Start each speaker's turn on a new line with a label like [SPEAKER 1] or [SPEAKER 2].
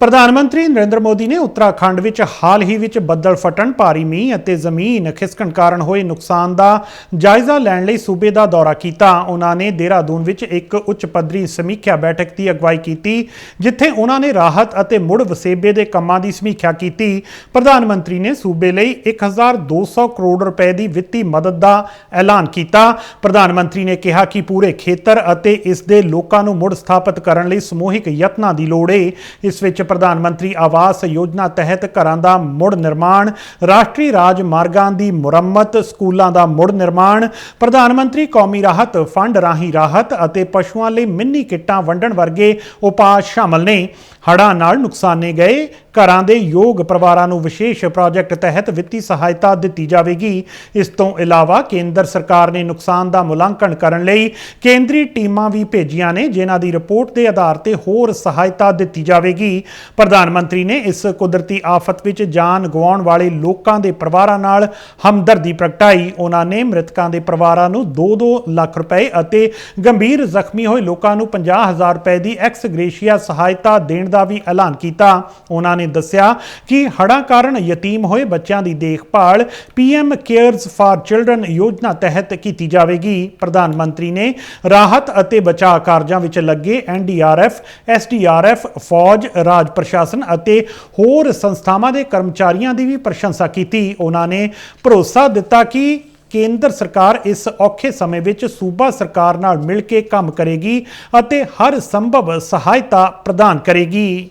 [SPEAKER 1] ਪ੍ਰਧਾਨ ਮੰਤਰੀ ਨਰਿੰਦਰ ਮੋਦੀ ਨੇ ਉੱਤਰਾਖੰਡ ਵਿੱਚ ਹਾਲ ਹੀ ਵਿੱਚ ਬੱਦਲ ਫਟਣ, ਭਾਰੀ ਮੀਂਹ ਅਤੇ ਜ਼ਮੀਨ ਖਿਸਕਣ ਕਾਰਨ ਹੋਏ ਨੁਕਸਾਨ ਦਾ ਜਾਇਜ਼ਾ ਲੈਣ ਲਈ ਸੂਬੇ ਦਾ ਦੌਰਾ ਕੀਤਾ। ਉਹਨਾਂ ਨੇ ਦੇਹਰਾਦੂਨ ਵਿੱਚ ਇੱਕ ਉੱਚ ਪੱਧਰੀ ਸਮੀਖਿਆ ਬੈਠਕ ਦੀ ਅਗਵਾਈ ਕੀਤੀ, ਜਿੱਥੇ ਉਹਨਾਂ ਨੇ ਰਾਹਤ ਅਤੇ ਮੁੜ ਵਸੇਬੇ ਦੇ ਕੰਮਾਂ ਦੀ ਸਮੀਖਿਆ ਕੀਤੀ। ਪ੍ਰਧਾਨ ਮੰਤਰੀ ਨੇ ਸੂਬੇ ਲਈ 1200 ਕਰੋੜ ਰੁਪਏ ਦੀ ਵਿੱਤੀ ਮਦਦ ਦਾ ਐਲਾਨ ਕੀਤਾ। ਪ੍ਰਧਾਨ ਮੰਤਰੀ ਨੇ ਕਿਹਾ ਕਿ ਪੂਰੇ ਖੇਤਰ ਅਤੇ ਇਸ ਦੇ ਲੋਕਾਂ ਨੂੰ ਮੁੜ ਸਥਾਪਿਤ ਕਰਨ ਲਈ ਸਮੂਹਿਕ ਯਤਨਾਂ ਦੀ ਲੋੜ ਹੈ ਇਸ ਵਿੱਚ ਪ੍ਰਧਾਨ ਮੰਤਰੀ ਆਵਾਸ ਯੋਜਨਾ ਤਹਿਤ ਘਰਾਂ ਦਾ ਮੁੜ ਨਿਰਮਾਣ, ਰਾਸ਼ਟਰੀ ਰਾਜ ਮਾਰਗਾਂ ਦੀ ਮੁਰੰਮਤ, ਸਕੂਲਾਂ ਦਾ ਮੁੜ ਨਿਰਮਾਣ, ਪ੍ਰਧਾਨ ਮੰਤਰੀ ਕੌਮੀ ਰਾਹਤ ਫੰਡ ਰਾਹੀਂ ਰਾਹਤ ਅਤੇ ਪਸ਼ੂਆਂ ਲਈ ਮਿੰਨੀ ਕਿੱਟਾਂ ਵੰਡਣ ਵਰਗੇ ਉਪਾਅ ਸ਼ਾਮਲ ਨੇ। ਹੜ੍ਹਾਂ ਨਾਲ ਨੁਕਸਾਨੇ ਗਏ ਘਰਾਂ ਦੇ ਯੋਗ ਪਰਿਵਾਰਾਂ ਨੂੰ ਵਿਸ਼ੇਸ਼ ਪ੍ਰੋਜੈਕਟ ਤਹਿਤ ਵਿੱਤੀ ਸਹਾਇਤਾ ਦਿੱਤੀ ਜਾਵੇਗੀ। ਇਸ ਤੋਂ ਇਲਾਵਾ ਕੇਂਦਰ ਸਰਕਾਰ ਨੇ ਨੁਕਸਾਨ ਦਾ ਮੁਲਾਂਕਣ ਕਰਨ ਲਈ ਕੇਂਦਰੀ ਟੀਮਾਂ ਵੀ ਭੇਜੀਆਂ ਨੇ, ਜਿਨ੍ਹਾਂ ਦੀ ਰਿਪੋਰਟ ਦੇ ਆਧਾਰ ਤੇ ਹੋਰ ਸਹਾਇਤਾ ਦਿੱਤੀ ਜਾਵੇਗੀ। ਪ੍ਰਧਾਨ ਮੰਤਰੀ ਨੇ ਇਸ ਕੁਦਰਤੀ ਆਫਤ ਵਿੱਚ ਜਾਨ ਗਵਾਉਣ ਵਾਲੇ ਲੋਕਾਂ ਦੇ ਪਰਿਵਾਰਾਂ ਨਾਲ ਹਮਦਰਦੀ ਪ੍ਰਗਟਾਈ। ਉਹਨਾਂ ਨੇ ਮ੍ਰਿਤਕਾਂ ਦੇ ਪਰਿਵਾਰਾਂ ਨੂੰ 2-2 ਲੱਖ ਰੁਪਏ ਅਤੇ ਗੰਭੀਰ ਜ਼ਖਮੀ ਹੋਏ ਲੋਕਾਂ ਨੂੰ 50000 ਰੁਪਏ ਦੀ ਐਕਸ ਗ੍ਰੇਸ਼ੀਆ ਸਹਾਇਤਾ ਦੇਣ ਦਾ ਵੀ ਐਲਾਨ ਕੀਤਾ। ਉਹਨਾਂ ਨੇ ਦੱਸਿਆ ਕਿ ਹੜ੍ਹਾਂ ਕਾਰਨ ਯਤੀਮ ਹੋਏ ਬੱਚਿਆਂ ਦੀ ਦੇਖਭਾਲ ਪੀਐਮ ਕੇਅਰਸ ਫਾਰ ਚਿਲਡਰਨ ਯੋਜਨਾ ਤਹਿਤ ਕੀਤੀ ਜਾਵੇਗੀ। ਪ੍ਰਧਾਨ ਮੰਤਰੀ ਨੇ ਰਾਹਤ ਅਤੇ ਬਚਾਅ ਕਾਰਜਾਂ ਵਿੱਚ ਲੱਗੇ ਐਨਡੀਆਰਐਫ ਐਸਡੀਆਰਐਫ ਫੌਜ, ਰਾਜ ਪ੍ਰਸ਼ਾਸਨ ਅਤੇ ਹੋਰ ਸੰਸਥਾਵਾਂ ਦੇ ਕਰਮਚਾਰੀਆਂ ਦੀ ਵੀ ਪ੍ਰਸ਼ੰਸਾ ਕੀਤੀ। ਉਹਨਾਂ ਨੇ ਭਰੋਸਾ ਦਿੱਤਾ ਕਿ ਕੇਂਦਰ ਸਰਕਾਰ ਇਸ ਔਖੇ ਸਮੇਂ ਵਿੱਚ ਸੂਬਾ ਸਰਕਾਰ ਨਾਲ ਮਿਲ ਕੇ ਕੰਮ ਕਰੇਗੀ ਅਤੇ ਹਰ ਸੰਭਵ ਸਹਾਇਤਾ ਪ੍ਰਦਾਨ ਕਰੇਗੀ।